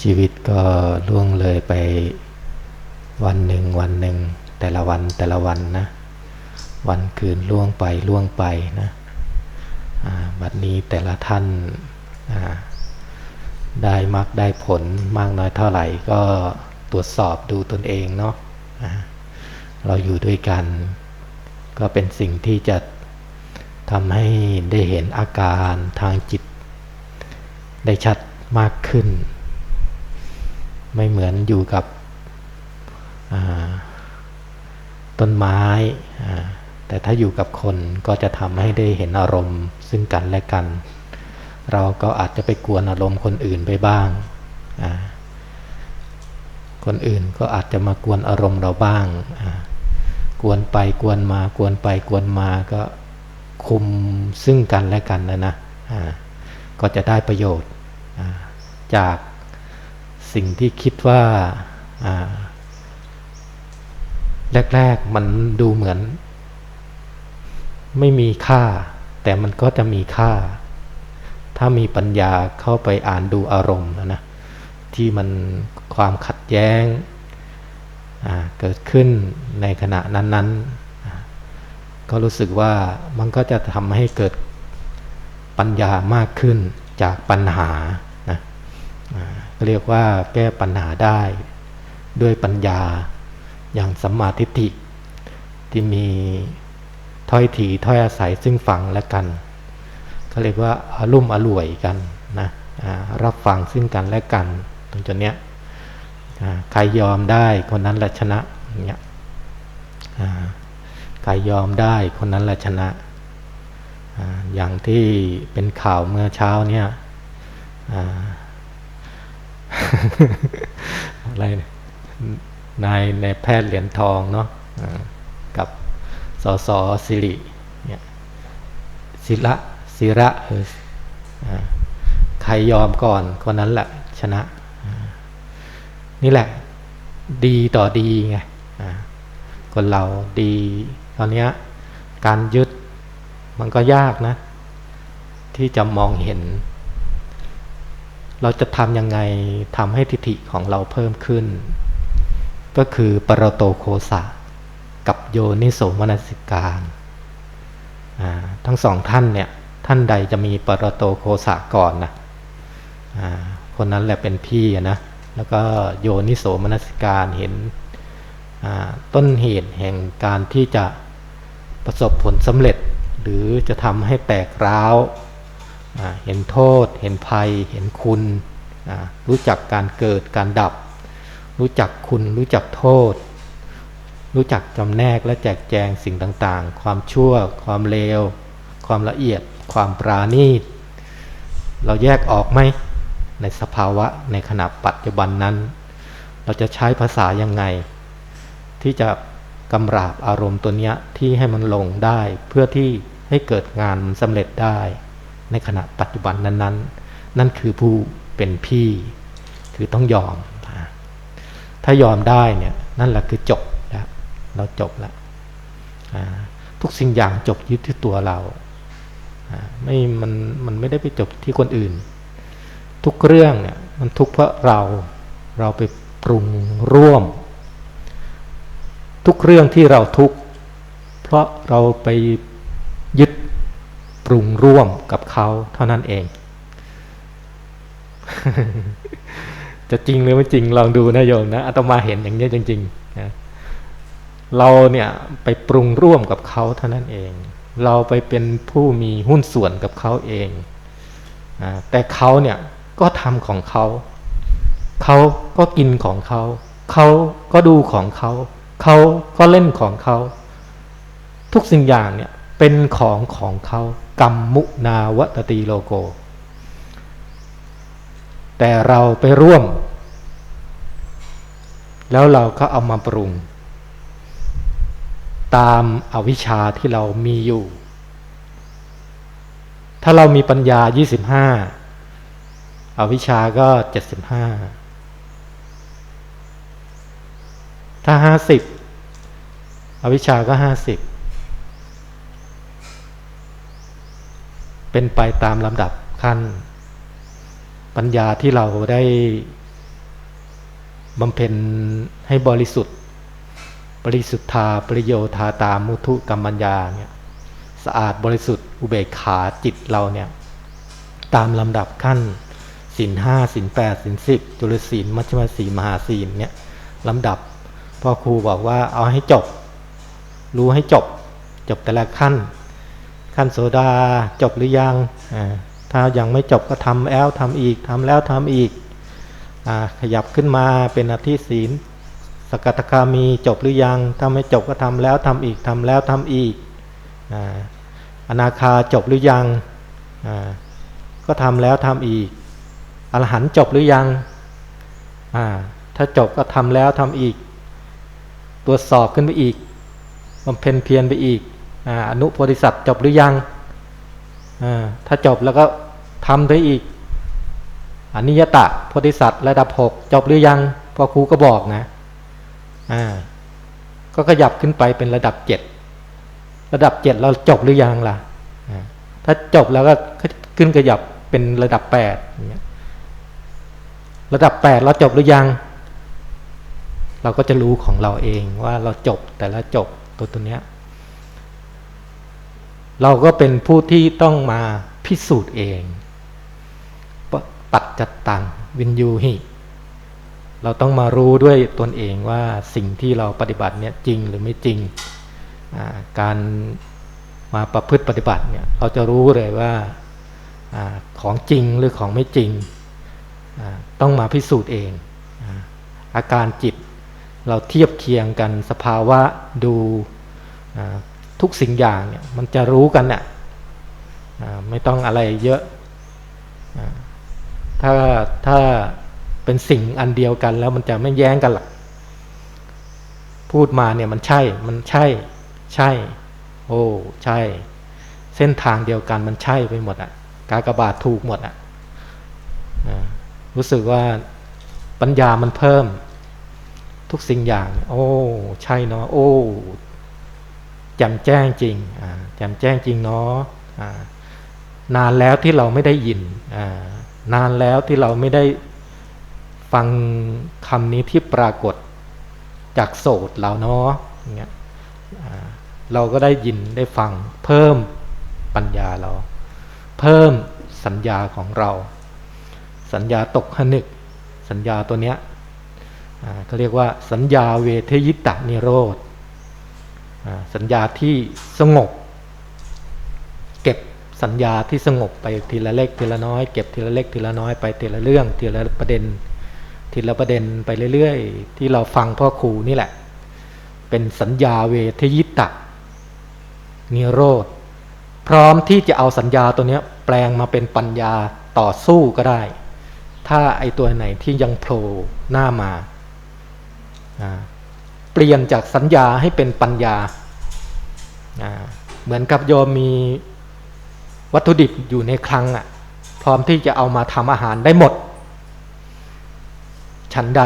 ชีวิตก็ล่วงเลยไปวันหนึ่งวันหนึ่งแต่ละวันแต่ละวันนะ วันคืนล่วงไปล่วงไปนะบัดนี้แต่ละท่านาได้มักได้ผลมากน้อยเท่าไหร่ก็ตรวจสอบดูตนเองเนาะเราอยู่ด้วยกัน ก็เป็นสิ่งที่จะทำให้ได้เห็นอาการทางจิต ได้ชัดมากขึ้น ไม่เหมือนอยู่กับต้นไม้ แต่ถ้าอยู่กับคนก็จะทำให้ได้เห็นอารมณ์ซึ่งกันและกัน เราก็อาจจะไปกวนอารมณ์คนอื่นไปบ้าง คนอื่นก็อาจจะมากวนอารมณ์เราบ้าง กวนไปกวนมากวนไปกวนมาก็คุมซึ่งกันและกันนะนะก็จะได้ประโยชน์จาก สิ่งที่คิดว่าแรก ๆ มันดูเหมือน ไม่มีค่า แต่มันก็จะมีค่า ถ้ามีปัญญาเข้าไปอ่านดูอารมณ์นะนะที่มันความขัดแย้งเกิดขึ้นในขณะนั้น ๆ ก็รู้สึกว่ามันก็จะทำให้เกิดปัญญามากขึ้นจากปัญหา เรียกว่าแก้ปัญหาได้ ด้วยปัญญาอย่างสัมมาทิฏฐิที่มีถ้อยทีถ้อยอาศัยซึ่งฟังและกันเขาเรียกว่าอารุ่มอร่วยกันนะรับฟังซึ่งกันและกัน ตรงจุดเนี้ยใครยอมได้คนนั้นแหละชนะเงี้ยใครยอมได้คนนั้นแหละชนะอย่างที่เป็นข่าวเมื่อเช้าเนี่ย อะไรเนี่ยนายในแพทย์เหรียญทองเนาะกับสสสิริเนี่ยศิระศิระเออใครยอมก่อนคนนั้นแหละชนะ นี่แหละ ดีต่อดีไงคนเราดีตอนนี้การยึดมันก็ยากนะ ที่จะมองเห็น เราจะทำยังไงทำให้ทิฏฐิของเราเพิ่มขึ้น ก็คือปรโตโคสะกับโยนิโสมนสิการทั้งสองท่านเนี่ยท่านใดจะมีปรโตโคสะก่อนนะคนนั้นแหละเป็นพี่นะแล้วก็โยนิโสมนสิการเห็นต้นเหตุแห่งการที่จะประสบผลสำเร็จ หรือจะทำให้แตกร้าว เห็นโทษ เห็นภัย เห็นคุณ รู้จักการเกิดการดับ รู้จักคุณรู้จักโทษ รู้จักจำแนกและแจกแจงสิ่งต่างๆ ความชั่ว ความเลว ความละเอียด ความปราณีต เราแยกออกไหมในสภาวะในขณะปัจจุบันนั้น เราจะใช้ภาษายังไง ที่จะกำราบอารมณ์ตัวเนี้ยที่ให้มันลงได้เพื่อที่ให้เกิดงานสำเร็จได้ ในขณะปัจจุบันนั้นๆนั่นคือผู้เป็นพี่ คือต้องยอม ถ้ายอมได้เนี่ยนั่นแหละคือจบแล้วเราจบแล้วทุกสิ่งอย่างจบยึดที่ตัวเราไม่มันมันไม่ได้ไปจบที่คนอื่น ทุกเรื่องเนี่ยมันทุกเพราะเราเราไปปรุงร่วม ทุกเรื่องที่เราทุกเพราะเราไปยึด ปรุงร่วมกับเขาเท่านั้นเอง จะจริงหรือไม่จริงลองดูนะโยมนะอาตมาเห็นอย่างนี้จริงๆนะเราเนี่ยไปปรุงร่วมกับเขาเท่านั้นเอง เราไปเป็นผู้มีหุ้นส่วนกับเขาเองนะแต่เขาเนี่ยก็ทำของเขา เขาก็กินของเขา เขาก็ดูของเขา เขาก็เล่นของเขา ทุกสิ่งอย่างเนี่ยเป็นของของเขา กรรมมุนาวัตติโลโก แต่เราไปร่วม แล้วเราก็เอามาปรุง ตามอาวิชชาที่เรามีอยู่ ถ้าเรามีปัญญา 25 อวิชชาก็ 75 ถ้า 50 อวิชชาก็ 50 เป็นไปตามลำดับขั้น ปัญญาที่เราได้บำเพ็ญให้บริสุทธิ์ บริสุทธาปริโยธาตามุทุกรรมัญญาเนี่ยสะอาดบริสุทธิ์อุเบกขาจิตเราเนี่ยตามลำดับขั้นศีลห้าศีลแปดศีลสิบจุลศีลมัชฌิมศีลมหาศีลเนี่ยลำดับพ่อครูบอกว่าเอาให้จบ รู้ให้จบ จบแต่ละขั้น ขั้นโสดาจบหรือยังถ้ายังไม่จบก็ทำแล้วทำอีกทำแล้วทำอีกอขยับขึ้นมาเป็นอธิศีลสกทาคามีจบหรือยังถ้าไม่จบก็ทำแล้วทำอีกทำแล้วทำอีกอนาคาจบหรือยังก็ทำแล้วทำอีกอรหันจบหรือยังถ้าจบก็ทำแล้วทำอีก ตรวจสอบขึ้นไปอีกบำเพ็ญเพียรไปอีก อนุโพธิสัตว์จบหรือยัง ถ้าจบแล้วก็ทำได้อีกอนิยตะโพธิสัตว์ระดับหกจบหรือยังพอครูก็บอกนะอ่าก็ขยับขึ้นไปเป็นระดับเจ็ดระดับเจ็ดเราจบหรือยังล่ะถ้าจบแล้วก็ขึ้นขยับเป็นระดับแปดระดับแปดเราจบหรือยัง เราก็จะรู้ของเราเองว่าเราจบแต่ละจบตัวตัวเนี้ย เราก็เป็นผู้ที่ต้องมาพิสูจน์เองปปัจจัตตังวินยูหิเราต้องมารู้ด้วยตนเองว่าสิ่งที่เราปฏิบัติเนี่ยจริงหรือไม่จริง การมาประพฤติปฏิบัติเนี่ยเราจะรู้เลยว่าอของจริงหรือของไม่จริง ต้องมาพิสูจน์เอง อาการจิตเราเทียบเคียงกันสภาวะดู ทุกสิ่งอย่างเนี่ยมันจะรู้กันน่ะไม่ต้องอะไรเยอะ ถ้าถ้าเป็นสิ่งอันเดียวกันแล้วมันจะไม่แย้งกันหรอกพูดมาเนี่ยมันใช่ มันใช่ ใช่ โอ้ใช่ เส้นทางเดียวกันมันใช่ไปหมดอะ กากบาทถูกหมดอะรู้สึกว่าปัญญามันเพิ่ม ทุกสิ่งอย่าง โอ้ ใช่เนาะโอ้ จ่มแจ้งจริงจ่มแจ้งจริงเนาะนานแล้วที่เราไม่ได้ยินนานแล้วที่เราไม่ได้ฟังคำนี้ที่ปรากฏจากโสดเราเนาะอเงี้ยเราก็ได้ยินได้ฟังเพิ่มปัญญาเรา เพิ่มสัญญาของเรา สัญญาตกผนึก สัญญาตัวเนี้ยเขาเรียกว่าสัญญาเวทยิตะนิโรธ สัญญาที่สงบ เก็บสัญญาที่สงบไปทีละเล็กทีละน้อยเก็บทีละเล็กทีละน้อยไปทีละเรื่องทีละประเด็น ทีละประเด็นไปเรื่อยๆ ที่เราฟังพ่อครูนี่แหละ เป็นสัญญาเวทยิตะนิโรธพร้อมที่จะเอาสัญญาตัวนี้แปลงมาเป็นปัญญาต่อสู้ก็ได้ ถ้าไอตัวไหนที่ยังโผล่หน้ามา เปลี่ยนจากสัญญาให้เป็นปัญญา เหมือนกับโยมมีวัตถุดิบอยู่ในคลังอะ พร้อมที่จะเอามาทำอาหารได้หมด ฉันใด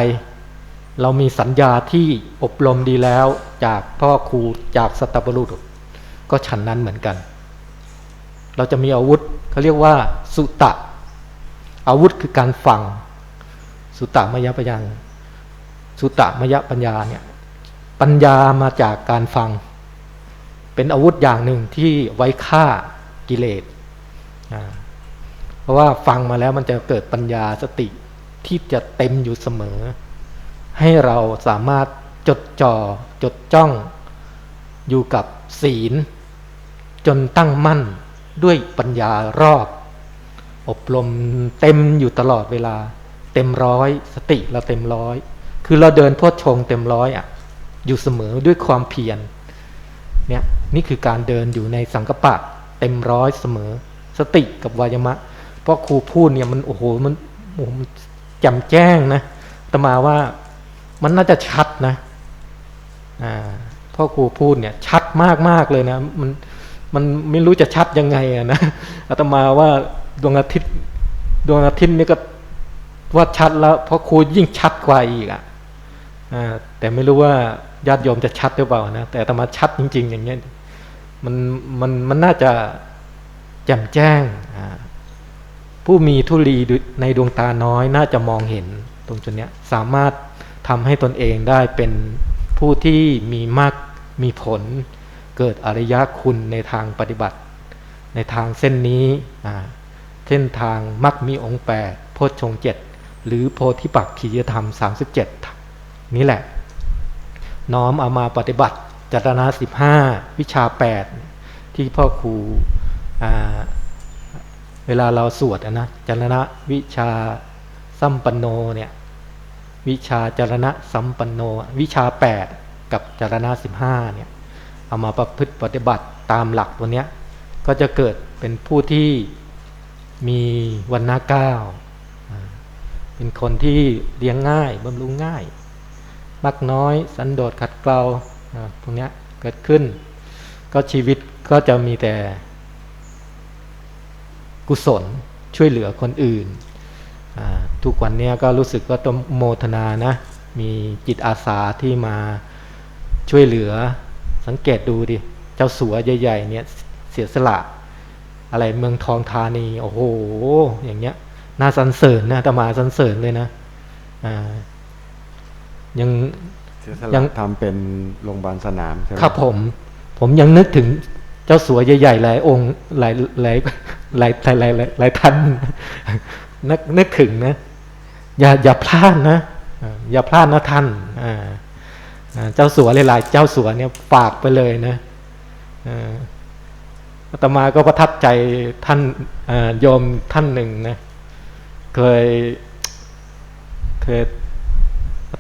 เรามีสัญญาที่อบรมดีแล้วจากพ่อครูจากสัตบรุษก็ฉันนั้นเหมือนกัน เราจะมีอาวุธเขาเรียกว่า สุตะ อาวุธคือการฟัง สุตะมยปัญญาสุตะมยปัญญาเนี่ย ปัญญามาจากการฟัง เป็นอาวุธอย่างหนึ่งที่ไว้ฆ่ากิเลสเพราะว่าฟังมาแล้วมันจะเกิดปัญญาสติที่จะเต็มอยู่เสมอ ให้เราสามารถจดจอ่อจดจ้องอยู่กับศีล จนตั้งมั่นด้วยปัญญารอบ อบรมเต็มอยู่ตลอดเวลา เต็มร้อย สติเราเต็มร้อย คือเราเดินพดชงเต็มร้อยอะ อยู่เสมอด้วยความเพียรเนี่ยนี่คือการเดินอยู่ในสังกปะเต็มร้อยเสมอ สติกับวายมะ เพราะครูพูดเนี่ยมันโอ้โหมันโอ้โหจำแจ้งนะตมาว่ามันน่าจะชัดนะอ่าพ่อครูพูดเนี่ย ชัดมากมากเลยนะ มันมันไม่รู้จะชัดยังไงอะนะอาตมาว่าดวงอาทิตย์ดวงอาทิตย์นี่ก็ว่าชัดแล้วพราะครูยิ่งชัดกว่าอีกอะ แต่ไม่รู้ว่าญาติโยมจะชัดหรือเปล่านะแต่ธรรมาชัดจริง ๆ อย่างเงี้ยมันมันมันน่าจะแจ่มแจ้ง ผู้มีทุลีในดวงตาน้อยน่าจะมองเห็นตรงจุดเนี้ยสามารถทำให้ตนเองได้เป็นผู้ที่มีมากมีผล เกิดอริยคุณในทางปฏิบัติ ในทางเส้นนี้เส้นทางมักมีองค์แปดโพชฌงเจ็ดหรือโพธิปักขียธรรม 37 นี่แหละ น้อมเอามาปฏิบัติจารณะสิบห้าวิชาแปดที่พ่อครูเวลาเราสวดนะจารณะวิชาสัมปันโนเนี่ยวิชาจารณะสัมปันโน วิชาแปดกับจารณะสิบห้าเนี่ยเอามาประพฤติปฏิบัติตามหลักตัวเนี้ยก็จะเกิดเป็นผู้ที่มีวันนาเก้าอ่าเป็นคนที่เลี้ยงง่ายบำรุงง่าย มักน้อย สันโดษขัดเกลาอ่าพวกนี้เกิดขึ้น ก็ชีวิตก็จะมีแต่กุศลช่วยเหลือคนอื่น ทุกวันนี้ก็รู้สึกว่าต้องโมทนานะ มีจิตอาสาที่มาช่วยเหลือสังเกตดูดิ เจ้าสัวใหญ่ๆเนี่ยเสียสละอะไรเมืองทองธานี โอ้โห อย่างเงี้ย น่าสรรเสริญนะตมาสรรเสริญเลยนะ อ่า ยังเสียสยัละงทำเป็นโรงพยาบาลสนามใช่ไหมครับผม ผมยังนึกถึงเจ้าสัวใหญ่ๆหลายองค์หลายหลายหลายหลายหลายหลายหลายท่านนึกนึกถึงนะ อย่าอย่าพลาดนะอ่าอย่าพลาดนะท่านอ่าอ่าเจ้าสัวหลายๆเจ้าสัวเนี่ยฝากไปเลยนะอ่าอาตมาก็ประทับใจท่านอ่าโยมท่านหนึ่งนะ เคยเคยอา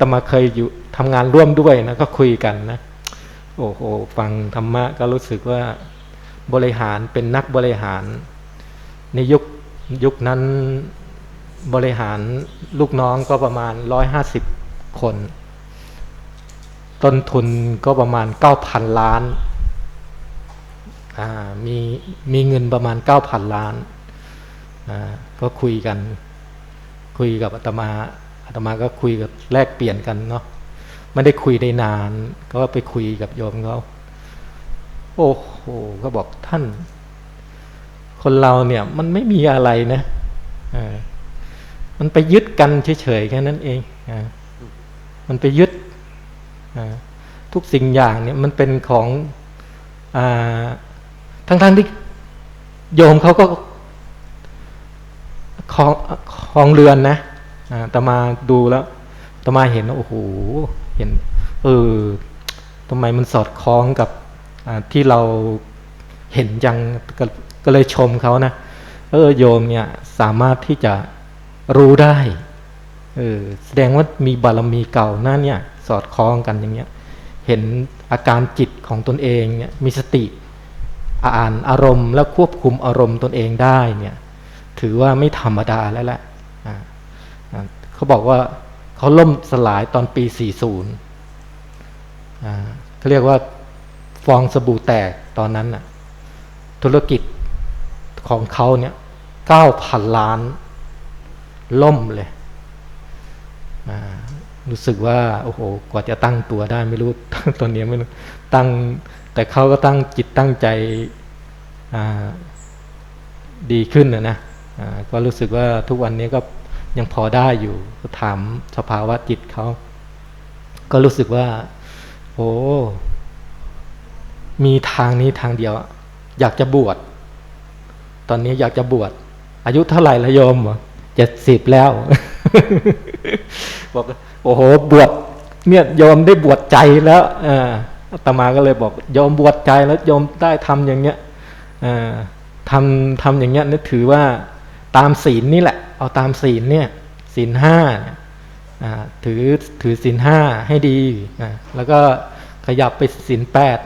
ตมาเคยอยู่ทำงานร่วมด้วยนะก็คุยกันนะ โอ้โหฟังธรรมะก็รู้สึกว่าบริหารเป็นนักบริหาร ในยุคยุคนั้นบริหารลูกน้องก็ประมาณร้อยห้าสิบคน ต้นทุนก็ประมาณเก้าพันล้านมีมีเงินประมาณเก้าพันล้านก็คุยกัน คุยกับอาตมา อาตมาก็คุยกับแลกเปลี่ยนกันเนาะไม่ได้คุยได้นาน ก็ไปคุยกับโยมเขาโอ้โหก็บอกท่าน คนเราเนี่ยมันไม่มีอะไรนะมันไปยึดกันเฉยๆแค่นั้นเองอมันไปยึดทุกสิ่งอย่างเนี่ยมันเป็นของอทั้งๆที่โยมเขาก็ของของเรือนนะ ต่มาดูแล้วตมาเห็นโอ้โหเห็นเออทำไมมันสอดคล้องกับที่เราเห็นจังกก็เลยชมเขานะเออโยมเนี่ยสามารถที่จะรู้ได้เออแสดงว่ามีบารมีเก่านั่นเนี่ยสอดคล้องกันอย่างเงี้ยเห็นอาการจิตของตนเองเนี่ยมีสติอ่านอารมณ์แล้วควบคุมอารมณ์ตนเองได้เนี่ยถือว่าไม่ธรรมดาแล้วแหละ เขาบอกว่าเขาล่มสลายตอนปี 40อ่าเขาเรียกว่าฟองสบู่แตกตอนนั้นน่ะ ธุรกิจของเขาเนี่ยเก้าพันล้าน ล่มเลย รู้สึกว่า โอ้โห กว่าจะตั้งตัวได้ไม่รู้ตอนนี้ไม่รู้ตั้ง แต่เขาก็ตั้งจิตตั้งใจดีขึ้นนะนะก็รู้สึกว่าทุกวันนี้ก็ ยังพอได้อยู่ก็ถามสภาวะจิตเขา ก็รู้สึกว่า โอ้มีทางนี้ทางเดียว อยากจะบวชตอนนี้อยากจะบวชอายุเท่าไหร่ละโยมเจ็ดสิบแล้วบอกโอ้โหบวชเนี่ยโยมได้บวชใจแล้วอ่าตมาก็เลยบอกโยมบวชใจแล้วโยมได้ทำอย่างเงี้ยอ่าทำทำอย่างเงี้ยนึกถือว่า ตามศีลนี่แหละ เอาตามศีลเนี่ยศีลห้าถือถือศีลห้าให้ดีนะแล้วก็ขยับไปศีลแปด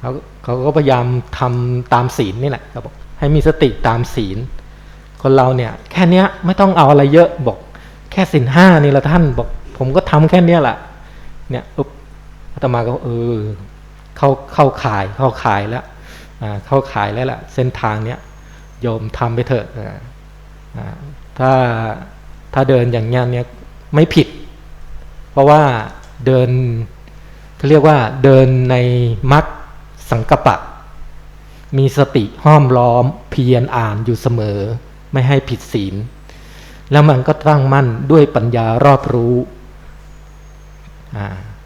เขาเขาก็พยายามทำตามศีลนี่แหละเขาบอกให้มีสติตามศีล คนเราเนี่ยแค่เนี้ยไม่ต้องเอาอะไรเยอะบอก แค่ศีลห้านี่ละท่านบอก ผมก็ทำแค่เนี้ยแหละเนี่ยอุ๊บอาตมาก็เออเข้าเข้าขายเข้าขายแล้วเข้าขายแล้วแหละเส้นทางเนี้ยโยมทำไปเถอะ ถ้าถ้าเดินอย่างนี้เนี่ยไม่ผิด เพราะว่าเดินเขาเรียกว่าเดินในมัดสังกปะ มีสติห้อมล้อมเพียรอ่านอยู่เสมอ ไม่ให้ผิดศีล แล้วมันก็ตั้งมั่นด้วยปัญญารอบรู้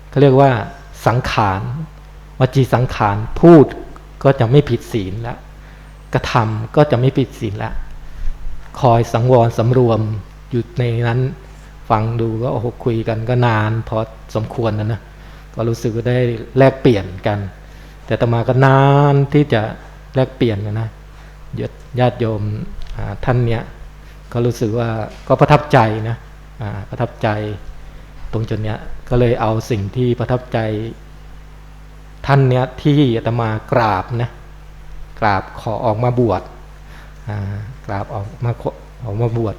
เขาเรียกว่าสังขารวจีสังขารพูดก็จะไม่ผิดศีลแล้วกระทำก็จะไม่ผิดศีลแล้ว คอยสังวรสำรวมอยู่ในนั้นฟังดูก็โอ้โหคุยกันก็นานพอสมควรนะนะก็รู้สึกว่าได้แลกเปลี่ยนกัน แต่ต่อมาก็นานที่จะแลกเปลี่ยนนะนะญาติโยมท่านเนี้ยก็รู้สึกว่าก็ประทับใจนะประทับใจตรงจุดเนี้ยก็เลยเอาสิ่งที่ประทับใจ ท่านเนี้ยที่อาตมากราบนะกราบขอออกมาบวช กราบออกมาออกมาบวช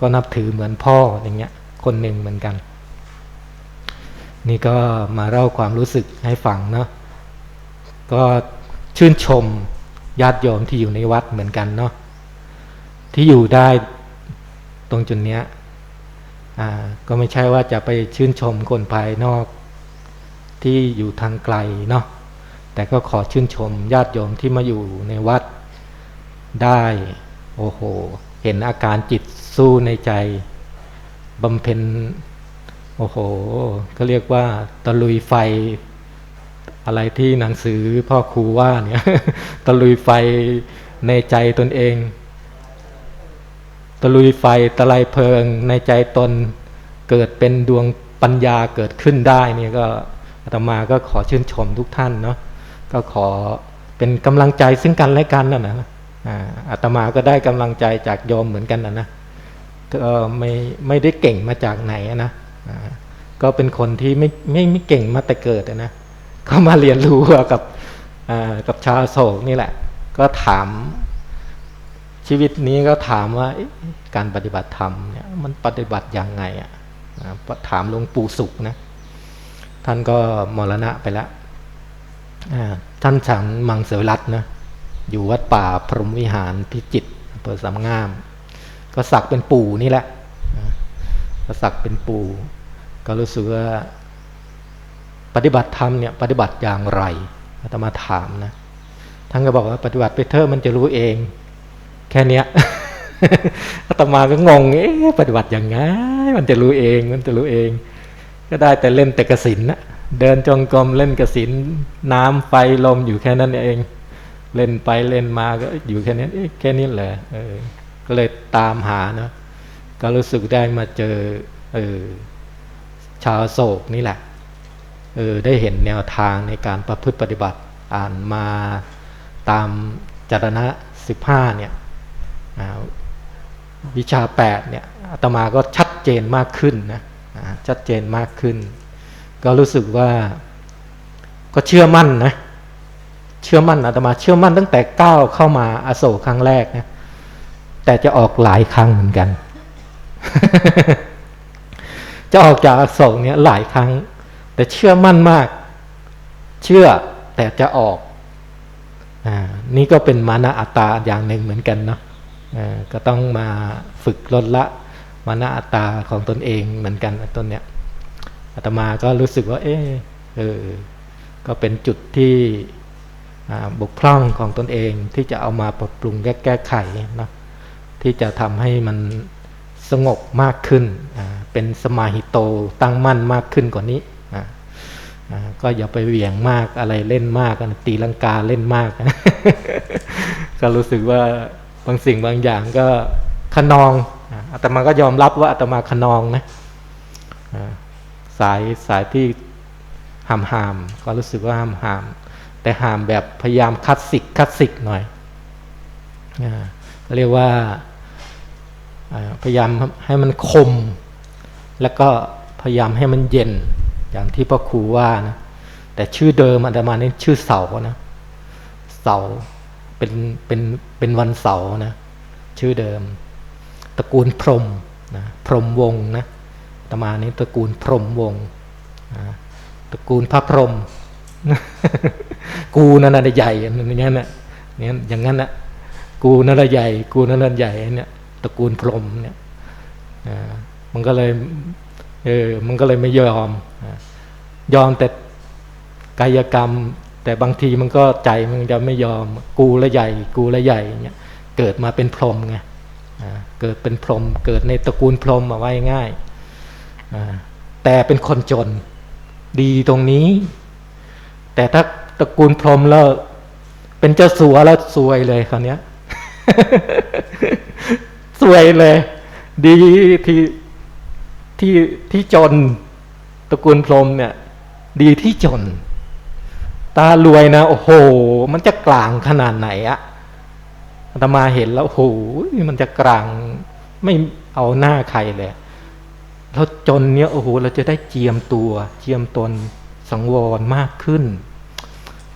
ก็นับถือเหมือนพ่ออย่างเงี้ยคนหนึ่งเหมือนกัน นี่ก็มาเล่าความรู้สึกให้ฟังเนาะก็ชื่นชมญาติโยมที่อยู่ในวัดเหมือนกันเนาะที่อยู่ได้ตรงจุดเนี้ยอ่าก็ไม่ใช่ว่าจะไปชื่นชมคนภายนอกที่อยู่ทางไกลเนาะแต่ก็ขอชื่นชมญาติโยมที่มาอยู่ในวัด ได้ โอ้โห เห็นอาการจิตสู้ในใจบำเพ็ญโอ้โหก็เรียกว่าตะลุยไฟ อะไรที่หนังสือพ่อครูว่าเนี่ยตะลุยไฟในใจตนเอง ตะลุยไฟตะไลเพลิงในใจตนเกิดเป็นดวงปัญญาเกิดขึ้นได้เนี่ยก็อาตมาก็ขอชื่นชมทุกท่านเนาะก็ขอเป็นกำลังใจซึ่งกันและกันนะนะ อาตมาก็ได้กำลังใจจากโยมเหมือนกันนะนะก็ไม่ไม่ได้เก่งมาจากไหนนะก็เป็นคนที่ไม่ไม่ไม่เก่งมาแต่เกิดนะก็มาเรียนรู้กับกับชาวโศกนี่แหละ ก็ถามชีวิตนี้ก็ถามว่าการปฏิบัติธรรมเนี่ยมันปฏิบัติยังไงอะนะถามหลวงปู่สุขนะท่านก็มรณะไปแล้วท่านฉันมังเสวิรัตน์นะ อยู่วัดป่าพรหมวิหารพิจิตรอำเภอสามงาม ก็สักเป็นปู่นี่แหละก็สักเป็นปู่ ก็รู้สึกว่าปฏิบัติธรรมเนี่ยปฏิบัติอย่างไรอาตมาถามนะท่านก็บอกว่าปฏิบัติไปเถอะมันจะรู้เอง แค่เนี้ยอาตมาก็งงเอ๊ะปฏิบัติอยังไงมันจะรู้เองมันจะรู้เอง ก็ได้แต่เล่นแต่กสินนะเดินจงกรมเล่นกสินน้ำไฟลมอยู่แค่นั้นเอง เล่นไปเล่นมาก็อยู่แค่นี้แค่นี้แหละเออก็เลยตามหานะก็รู้สึกได้มาเจอเออชาวโศกนี่แหละเออได้เห็นแนวทางในการประพฤติปฏิบัติอ่านมาตามจารณะสิบห้าเนี่ยอ่าวิชาแปดเนี่ยอาตมาก็ชัดเจนมากขึ้นนะชัดเจนมากขึ้น ก็รู้สึกว่าก็เชื่อมั่นนะ เชื่อมั่นอาตมาเชื่อมั่นตั้งแต่ก้าวเข้ามาอาโศกครั้งแรกนะแต่จะออกหลายครั้งเหมือนกัน จะออกจากอาโศกเนี่ยหลายครั้ง แต่เชื่อมั่นมาก เชื่อแต่จะออกอ่านี่ก็เป็นมานะอัตตาอย่างหนึ่งเหมือนกันเนาะก็ต้องมาฝึกลดละมานะอัตตาของตนเองเหมือนกันต้นเนี้ยอาตมาก็รู้สึกว่า เออเออ ก็เป็นจุดที่ บกพร่องของตนเองที่จะเอามาปรับปรุงแก้แก้ไขเนาะที่จะทำให้มันสงบมากขึ้น เป็นสมาหิโตตั้งมั่นมากขึ้นกว่านี้ก็อย่าไปเหวี่ยงมากอะไรเล่นมากตีลังกาเล่นมาก ก็รู้สึกว่าบางสิ่งบางอย่างก็ขนองอาตมาก็ยอมรับว่าอาตมาขนองนะสายสายที่หามหามก็รู้สึกว่าหามหาม แต่หามแบบพยายามคลาสสิกคลาสสิกหน่อยอเรียกว่าพยายามให้มันคม แล้วก็พยายามให้มันเย็นอย่างที่พ่อครูว่านะแต่ชื่อเดิมอาตมานี่ชื่อเสานะเสาเป็นเป็นเป็นวันเสาร์นะชื่อเดิม ตระกูลพรมนะพรมวงศ์นะอาตมานี่ตระกูลพรมวงศ์นะตระกูลพระพรม กูนั่นน่ะใหญ่อย่างนั้นน่ะเนี่ยอย่างนั้นน่ะกูนั่นน่ะใหญ่ กูนั่นน่ะใหญ่เนี่ยตระกูลพรหมเนี่ยอ่ามันก็เลยเออมันก็เลยไม่ยอม ยอมแต่กายกรรม แต่บางทีมันก็ใจมันจะไม่ยอม กูละใหญ่ กูละใหญ่เนี่ยเกิดมาเป็นพรหมไงอ่าเกิดเป็นพรหมเกิดในตระกูลพรหมมาไว้ง่ายอ่าแต่เป็นคนจนดีตรงนี้ แต่ถ้า ตระกูลพรหมแล้วเป็นเจ้าสัวแล้วซวยเลยคราวนี้ยซวยเลย ดีที่ที่ที่จนตระกูลพรหมเนี่ย ดีที่จน ตารวยนะ โอ้โห มันจะกลางขนาดไหนอะอาตมาเห็นแล้วโอ้โหมันจะกลางไม่เอาหน้าใครเลยเราจนเนี่ยโอ้โหเราจะได้เจียมตัว เจียมตนสังวรมากขึ้น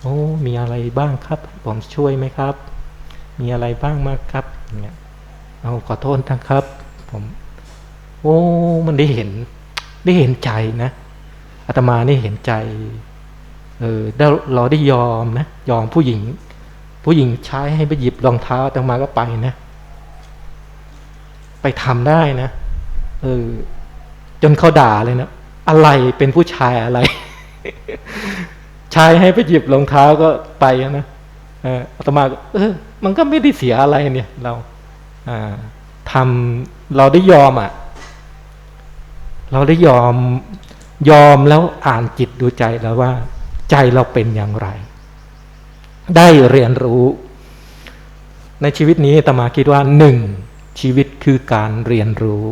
โอ้มีอะไรบ้างครับ ผมช่วยไหมครับ มีอะไรบ้างมากครับเนี่ยเอาขอโทษนะครับ ผม โอ้มันได้เห็น ได้เห็นใจนะอาตมานี่เห็นใจเออได้เราได้ยอมนะยอมผู้หญิง ผู้หญิงใช้ให้ไปหยิบรองเท้าอาตมาก็ไปนะ ไปทำได้นะเออจนเขาด่าเลยนะอะไรเป็นผู้ชายอะไร ชายให้ไปหยิบรองเท้าก็ไปนะอาตมาก็เออ มันก็ไม่ได้เสียอะไรเนี่ย เราอ่าทำเราได้ยอมอะ เราได้ยอมยอมแล้วอ่านจิตดูใจแล้วว่า ใจเราเป็นอย่างไร ได้เรียนรู้ ในชีวิตนี้ตมาคิดว่าหนึ่งชีวิตคือการเรียนรู้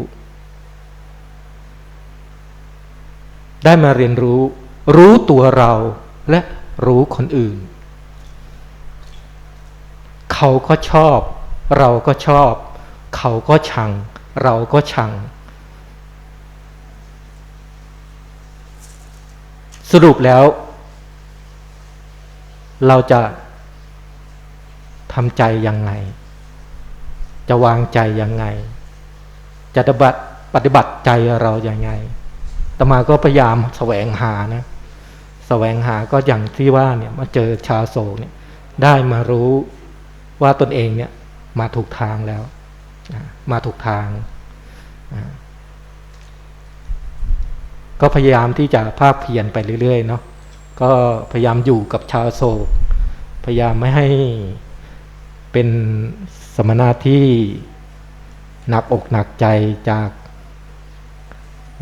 ได้มาเรียนรู้ รู้ตัวเรา และรู้คนอื่น เขาก็ชอบ เราก็ชอบ เขาก็ชัง เราก็ชัง สรุปแล้ว เราจะทำใจยังไง จะวางใจยังไง จะปฏิบัติปฏิบัติใจเราอย่างไงตมาก็พยายามแสวงหานะ แสวงหาก็อย่างที่ว่าเนี่ยมาเจอชาโศกเนี่ยได้มารู้ว่าตนเองเนี่ยมาถูกทางแล้ว มาถูกทาง ก็พยายามที่จะภาคเพียรไปเรื่อยๆเนาะก็พยายามอยู่กับชาวโศก พยายามไม่ให้เป็นสมณะที่หนักอกหนักใจจาก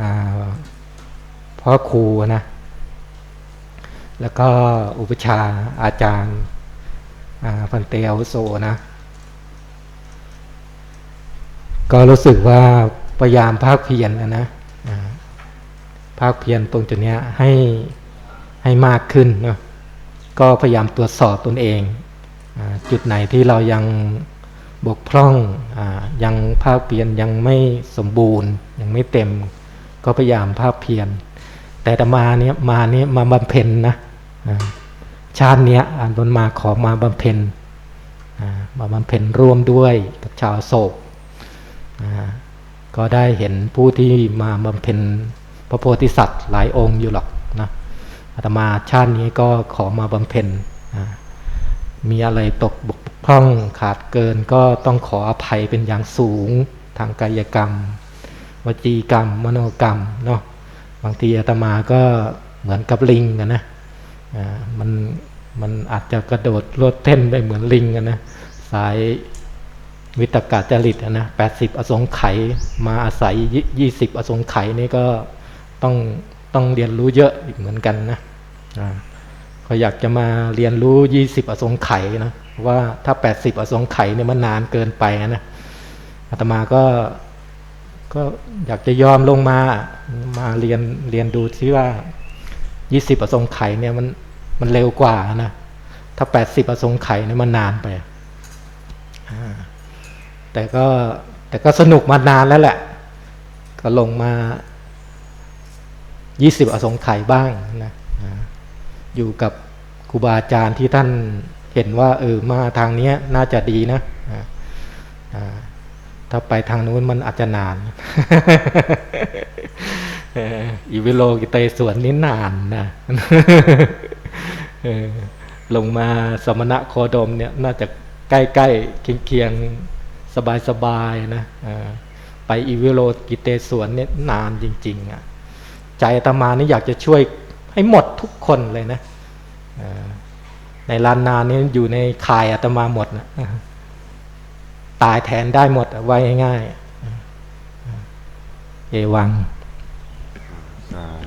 าพ่อครูนะ แล้วก็อุปชาอาจารย์พันเตอาวุโสนะ ก็รู้สึกว่าพยายามภาคเพียรนะนะภาคเพียรตรงจุดนี้ให้ให้มากขึ้นนะก็พยายามตรวจสอบตนเองอจุดไหนที่เรายังบกพร่องอยังภาคเพียรยังไม่สมบูรณ์ ยังไม่เต็ม ก็พยายามภาคเพียรแต่ตมาเนี้ยมาเนี้ยมาบำเพ็ญนะ ชาติเนี้ยอ่านมาขอมาบำเพ็ญมาบำเพ็ญร่วมด้วยกับชาวโศก ก็ได้เห็นผู้ที่มาบำเพ็ญพระโพธิสัตว์หลายองค์อยู่หรอกนะอาตมาชาตินี้ก็ขอมาบำเพ็ญมีอะไรตกบกพร่องขาดเกินก็ต้องขออภัยเป็นอย่างสูงทางกายกรรม วจีกรรม มโนกรรมเนาะบางทีอาตมาก็เหมือนกับลิงอะนะ มันมันอาจจะกระโดดโลดเต้นได้เหมือนลิงนะสายวิตกาจริตอะนะแปดสิบอสงไขยมาอาศัยยี่สิบอสงไขยนี่ก็ต้องต้องเรียนรู้เยอะอีกเหมือนกันนะก็อยากจะมาเรียนรู้ยี่สิบอสงไขยนะว่าถ้าแปดสิบอสงไขยเนี่ยมันนานเกินไปนะอาตมาก็ก็อยากจะยอมลงมามาเรียนเรียนดูที่ว่า ยี่สิบอสงไขยเนี่ยมันมันเร็วกว่านะถ้าแปดสิบอสงไขยเนี่ยมันนานไปแต่ก็แต่ก็สนุกมานานแล้วแหละ ก็ลงมา20อสงไขยบ้างนะอยู่กับครูบาอาจารย์ที่ท่านเห็นว่า เออมาทางเนี้ยน่าจะดีนะอ่าถ้าไปทางนู้นมันอาจจะนาน อออีวิโลกิเตสวนนี่นานนะลงมาสมณะโคดมเนี่ยน่าจะใกล้ๆเคียงๆ สบายๆนะไปอีวิโรกิเตสวนเนี่ยนานจริง ๆอะใจอาตมานี่อยากจะช่วยให้หมดทุกคนเลยนะในลานนานี่อยู่ในข่ายอาตมาหมดนะตายแทนได้หมดไว้ง่ายๆเอวัง สาธุ